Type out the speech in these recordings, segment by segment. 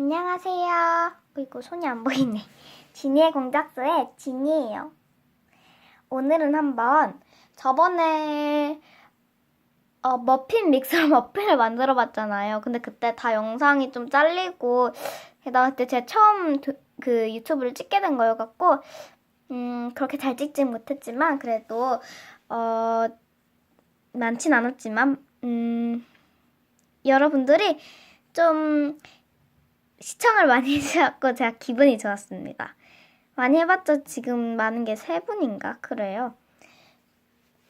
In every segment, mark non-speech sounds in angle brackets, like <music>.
안녕하세요. 어이구, 손이 안 보이네. <laughs> 지니의 공작소의 지니예요. 오늘은 한번 저번에 어, 머핀 믹스로 <laughs> 머핀을 만들어 봤잖아요. 근데 그때 다 영상이 좀 잘리고 게다가 그때 제가 처음 도- 그 유튜브를 찍게 된 거여갖고 음, 그렇게 잘 찍진 못했지만 그래도 어, 많진 않았지만 음, 여러분들이 좀 시청을 많이 <laughs> 해주셨고 제가 기분이 좋았습니다. 많이 해봤자 지금 많은 게 세 분인가 그래요.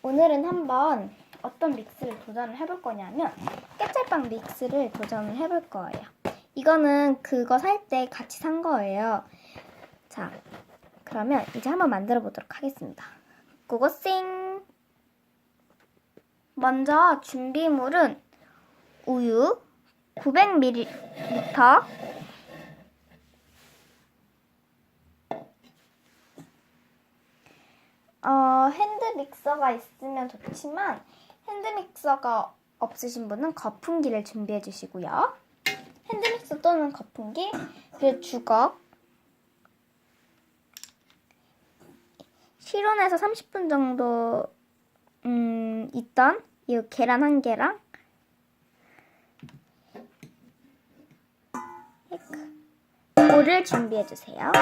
오늘은 한번 어떤 믹스를 도전을 해볼 거냐면 깨짤빵 믹스를 도전을 해볼 거예요. 이거는 그거 살 때 같이 산 거예요. 자, 그러면 이제 한번 만들어 보도록 하겠습니다. 고고싱! 먼저 준비물은 우유 900ml 어, 핸드 믹서가 있으면 좋지만 핸드 믹서가 없으신 분은 거품기를 준비해 주시고요. 핸드 믹서 또는 거품기, 그리고 주걱, 실온에서 30분 정도 음, 있던 이 계란 한 개랑 물을 준비해 주세요.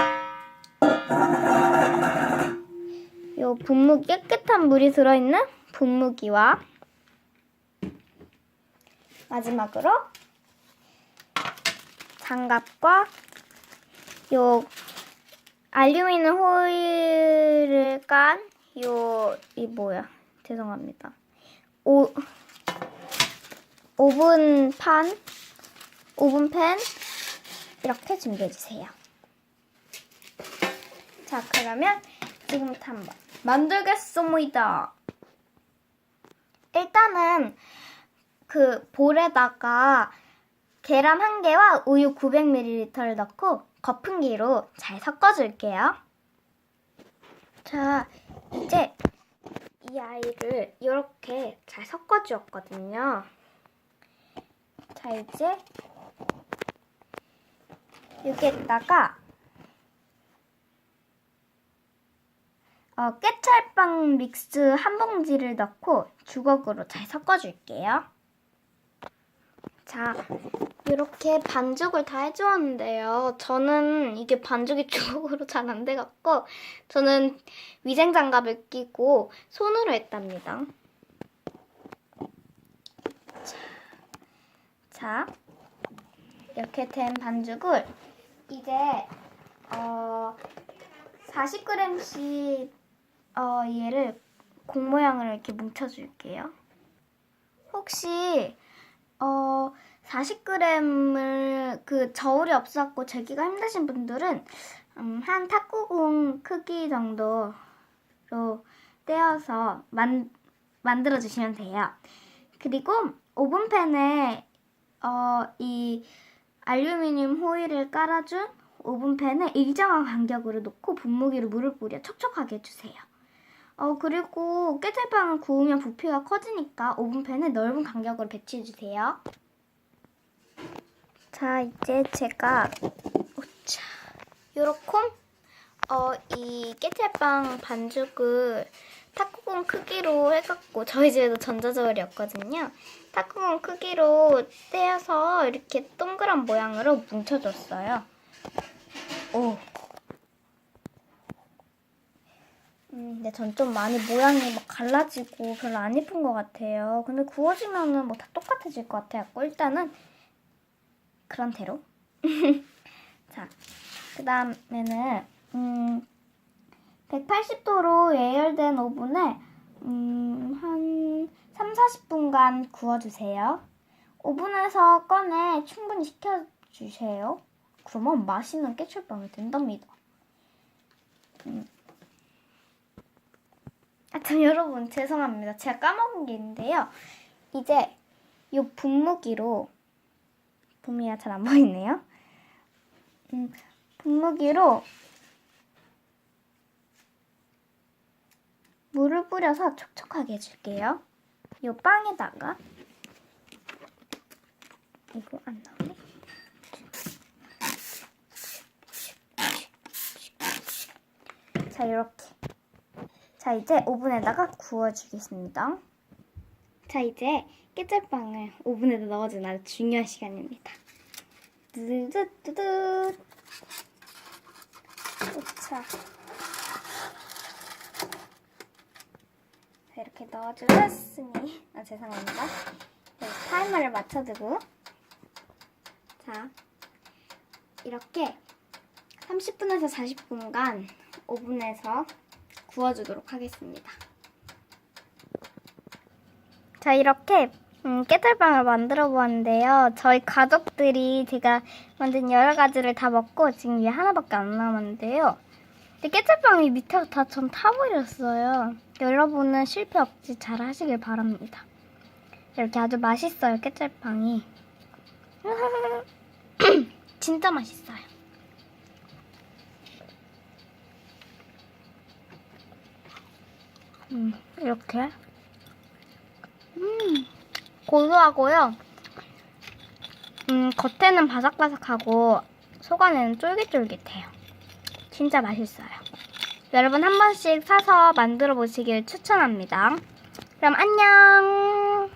요 분무기 깨끗한 물이 들어있는 분무기와 마지막으로 장갑과 요 알루미늄 호일을 깐 요 이 뭐야? 죄송합니다. 오 오븐 판 오븐 팬 이렇게 준비해 주세요. 자 그러면 지금부터 한번 만들겠습니다. 일단은 그 볼에다가 계란 한 개와 우유 900ml를 넣고 거품기로 잘 섞어줄게요. 자, 이제 이 아이를 이렇게 잘 섞어주었거든요. 자, 이제 여기에다가 어, 깨찰빵 믹스 한 봉지를 넣고 주걱으로 잘 섞어줄게요. 자, 이렇게 반죽을 다 해주었는데요. 저는 이게 반죽이 <laughs> 주걱으로 잘 안 돼갖고 저는 위생 장갑을 끼고 손으로 했답니다. 자, 이렇게 된 반죽을 이제 어 40g씩 어 얘를 공 모양을 이렇게 뭉쳐줄게요. 혹시 어 40g을 그 저울이 없었고 재기가 힘드신 분들은 음, 한 탁구공 크기 정도로 떼어서 만, 만들어 주시면 돼요. 그리고 오븐팬에 어, 이 알루미늄 호일을 깔아준 오븐팬에 일정한 간격으로 놓고 분무기로 물을 뿌려 촉촉하게 해주세요. 어, 그리고 깨질빵을 구우면 부피가 커지니까 오븐팬에 넓은 간격으로 배치해주세요. 자, 이제 제가, 오차, 요렇게, 어, 이 깨질빵 반죽을 탁구공 크기로 해갖고, 저희 집에도 전자저울이었거든요. 탁구공 크기로 떼어서 이렇게 동그란 모양으로 뭉쳐줬어요. 오. 음, 근데 전 좀 많이 모양이 막 갈라지고 별로 안 예쁜 것 같아요. 근데 구워지면은 뭐 다 똑같아질 것 같아요. 일단은 그런 대로. <laughs> 자, 그 다음에는 음, 180도로 예열된 오븐에 음, 한 3, 40분간 구워주세요. 오븐에서 꺼내 충분히 식혀주세요. 그러면 맛있는 깨출빵이 된답니다. 음. 아, 하여튼 여러분 죄송합니다. 제가 까먹은 게 있는데요. 이제 이 분무기로 봄이야 잘 안 보이네요. 음, 분무기로 물을 뿌려서 촉촉하게 해줄게요. 이 빵에다가 이거 안 나오네. 자 이렇게 자, 이제 오븐에다가 구워주겠습니다. 자, 이제 깨짤빵을 오븐에다 넣어주는 아주 중요한 시간입니다. 뚜두두두두. 자. 자, 이렇게 넣어주었으니, 아, 죄송합니다. 네, 타이머를 맞춰두고, 자, 이렇게 30분에서 40분간 오븐에서 구워주도록 하겠습니다. 자, 이렇게 음, 깨달빵을 만들어 보았는데요. 저희 가족들이 제가 만든 여러 가지를 다 먹고 지금 얘 하나밖에 안 남았는데요. 근데 깨달빵이 밑에가 다좀 타버렸어요. 여러분은 실패 없이 잘 하시길 바랍니다. 이렇게 아주 맛있어요, 깨달빵이. <laughs> 진짜 맛있어요. 음, 이렇게. 음, 고소하고요. 음, 겉에는 바삭바삭하고 속 안에는 쫄깃쫄깃해요. 진짜 맛있어요. 여러분 한 번씩 사서 만들어 보시길 추천합니다. 그럼 안녕!